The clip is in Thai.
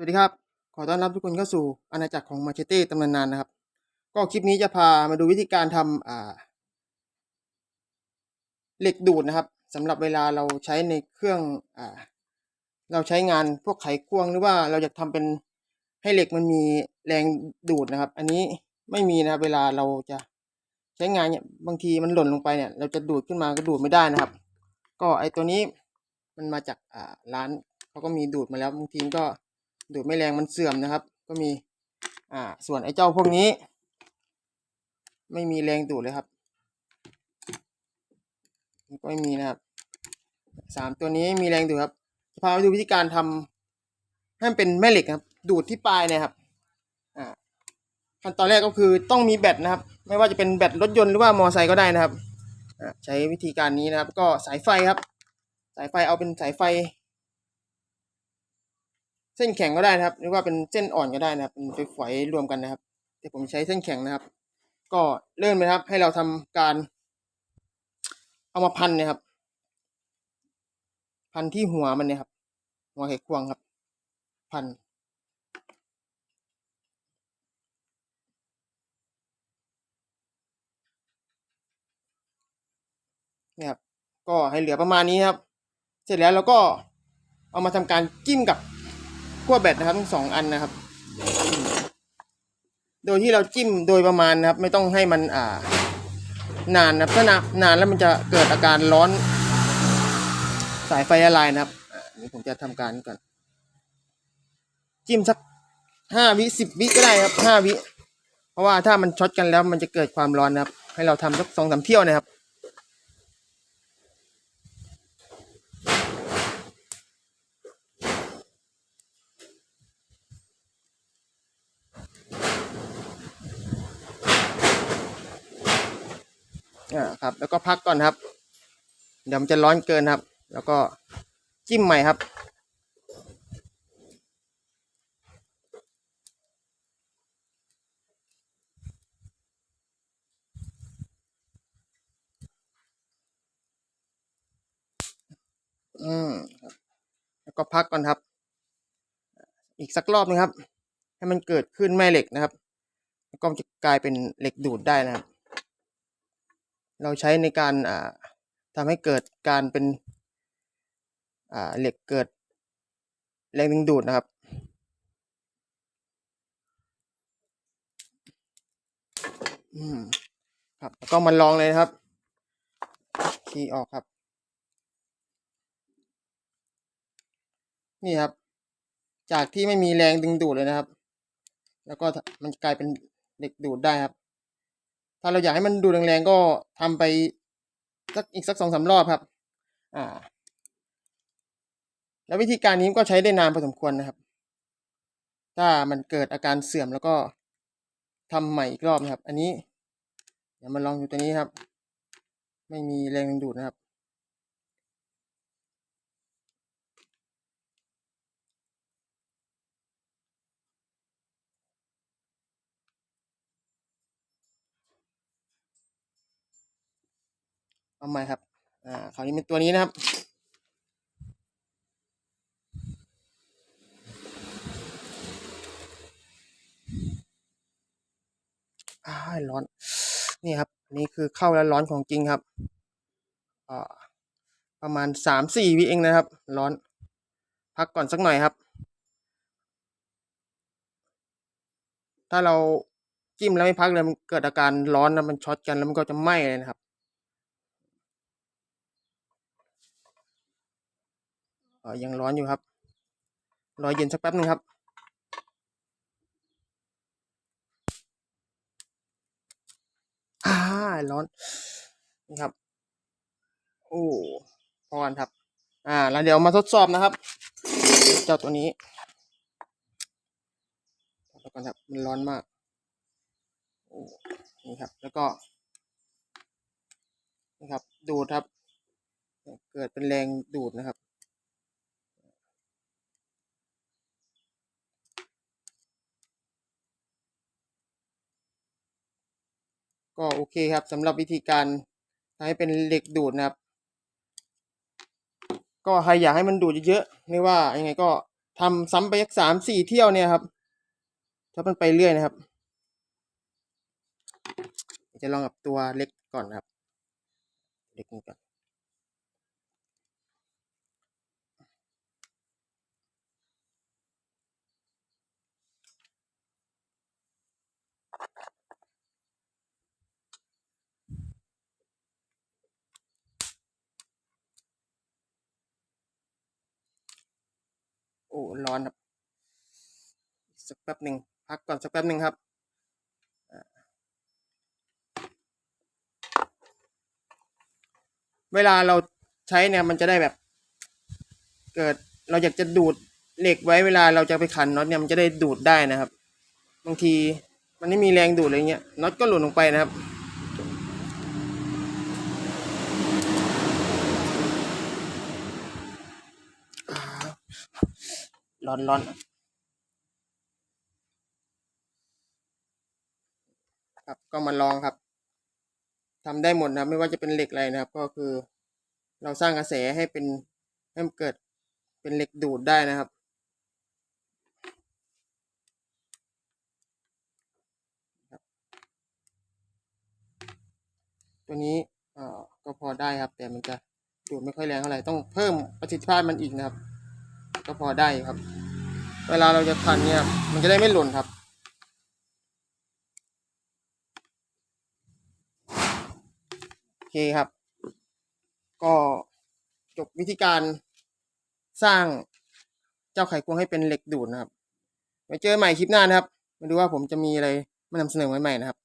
สวัสดีครับ ขอต้อนรับทุกคนเข้าสู่อาณาจักรของมาเชเต้ตำนานนานนะครับ ก็คลิปนี้จะพามาดูวิธีการทำอ่า เหล็กดูดนะครับสำหรับเวลาเราใช้ในเครื่องอ่า เราใช้งานพวกไขควงหรือว่าเราจะทำเป็นให้เหล็กมันมีแรงดูดนะครับ อันนี้ไม่มีนะครับ เวลาเราจะใช้งานเนี่ยบางทีมันหล่นลงไปเนี่ย เราจะดูดขึ้นมาก็ดูดไม่ได้นะครับ ก็ไอตัวนี้มันมาจากอ่าร้านเขาก็มีดูดมาแล้วบางทีก็ ดูดไม่แรงมันเสื่อมนะครับ ก็มีอ่าส่วนไอ้เจ้าพวกนี้ ไม่มีแรงดูดเลยครับก็ไม่มีนะครับสามตัวนี้มีแรงดูดครับจะพาไปดูวิธีการทำให้มันเป็นแม่เหล็กครับ ดูดที่ปลายนะครับอ่าขั้นตอนแรกก็คือต้องมีแบตนะครับ ไม่ว่าจะเป็นแบตรถยนต์หรือว่ามอไซค์ก็ได้นะครับอ่าใช้วิธีการนี้นะครับ ก็สายไฟครับ สายไฟเอาเป็นสายไฟ เส้นแข็งก็ได้นะครับ หรือว่าเป็นเส้นอ่อนก็ได้นะครับเป็นฝอยๆรวมกันนะครับ แต่ผมใช้เส้นแข็งนะครับ ก็เริ่มเลยครับ ให้เราทำการ เอามาพันนี่ยครับ พันที่หัวมันเนี่ยครับ หัวไขควงครับ พันนี่ยครับก็ให้เหลือประมาณนี้ครับ เสร็จแล้วเราก็เอามาทำการจิ้มกับ ขั้วแบตนะครับทั้งสองอันนะครับ โดยที่เราจิ้มโดยประมาณนะครับ ไม่ต้องให้มันอ่านานนะครับถ้านานนานแล้วมันจะเกิดอาการร้อน สายไฟละลายนะครับอันนี้ผมจะทำการก่อน จิ้มสักห้าวิสิบวิก็ได้ครับห้าวิ เพราะว่าถ้ามันช็อตกันแล้วมันจะเกิดความร้อนนะครับ ให้เราทำสักสองสามเที่ยวนะครับ อ่าครับ แล้วก็พักก่อนครับ เดี๋ยวมันจะร้อนเกินครับ แล้วก็จิ้มใหม่ครับ อืมครับ แล้วก็พักก่อนครับ อีกสักรอบนึงครับ ให้มันเกิดขึ้นแม่เหล็กนะครับ แล้วก็จะกลายเป็นเหล็กดูดได้นะครับ เราใช้ในการทำให้เกิดการเป็นเหล็กเกิดแรงดึงดูดนะครับ อืม ครับ ก็มาลองเลยครับคีย์ออกครับ นี่ครับ จากที่ไม่มีแรงดึงดูดเลยนะครับ แล้วก็มันกลายเป็นเหล็กดูดได้ครับ ถ้าเราอยากให้มันดูแรงๆก็ทำไปสักอีกสักสองสามรอบครับ อ่า แล้ววิธีการนี้ก็ใช้ได้นานพอสมควรนะครับ ถ้ามันเกิดอาการเสื่อมแล้วก็ทำใหม่อีกรอบนะครับ อันนี้ เดี๋ยวมาลองดูตัวนี้ครับ ไม่มีแรงดึงดูดนะครับ เอาใหม่ครับ อ่า คราวนี้เป็นตัวนี้นะครับ อ้าร้อน นี่ครับนนี้คือเข้าแล้วร้อนของจริงครับ อ่า ประมาณสามสี่วิเองนะครับ ร้อน พักก่อนสักหน่อยครับ ถ้าเราจิ้มแล้วไม่พักเลยมันเกิดอาการร้อนแล้วมันช็อตกันแล้วมันก็จะไหม้เลยนะครับ เอ่อ ยังร้อนอยู่ครับ รอเย็นสักแป๊บหนึ่งครับ อ่า ร้อน นี่ครับ โอ้พอกันครับ อ่า แล้วเดี๋ยวมาทดสอบนะครับ เจ้าตัวนี้แล้วกันครับ มันร้อนมากโอ้นี่ครับ แล้วก็ นี่ครับ ดูดครับ เกิดเป็นแรงดูดนะครับ ก็โอเคครับสำหรับวิธีการทำให้เป็นเหล็กดูดนะครับ ก็ใครอยากให้มันดูดเยอะๆไม่ว่ายังไงก็ทำซ้ำไปสักสามสี่เที่ยวเนี่ยครับ ถ้ามันไปเรื่อยนะครับ จะลองกับตัวเล็กก่อนนะครับ เล็กนี้ก่อน อ้ร้อนครับสักแป๊บหนึ่งพักก่อนสักแป๊บหนึ่งครับเวลาเราใช้เนี่ยมันจะได้แบบ เกิดเราอยากจะดูดเหล็กไว้เวลาเราจะไปขันน็อตเนี่ยมันจะได้ดูดได้นะครับ บางทีมันไม่มีแรงดูดอะไรเงี้ยน็อตก็หล่นลงไปนะครับ ร้อนร้อนครับก็มาลองครับทำได้หมดนะไม่ว่าจะเป็นเหล็กอะไรนะครับ ก็คือ เราสร้างกระแสให้เป็นให้มันเกิดเป็นเหล็กดูดได้นะครับตัวนี้ก็พอได้ครับ แต่มันจะดูดไม่ค่อยแรงเท่าไหร่ต้องเพิ่มประสิทธิภาพมันอีกนะครับ ก็พอได้ครับ เวลาเราจะพันเนี่ย มันจะได้ไม่หล่นครับโอเคครับ ก็จบวิธีการสร้างเจ้าไข่ควงให้เป็นเหล็กดูดนะครับไว้เจอใหม่คลิปหน้านะครับ มาดูว่าผมจะมีอะไรมานำเสนอใหม่ๆนะครับ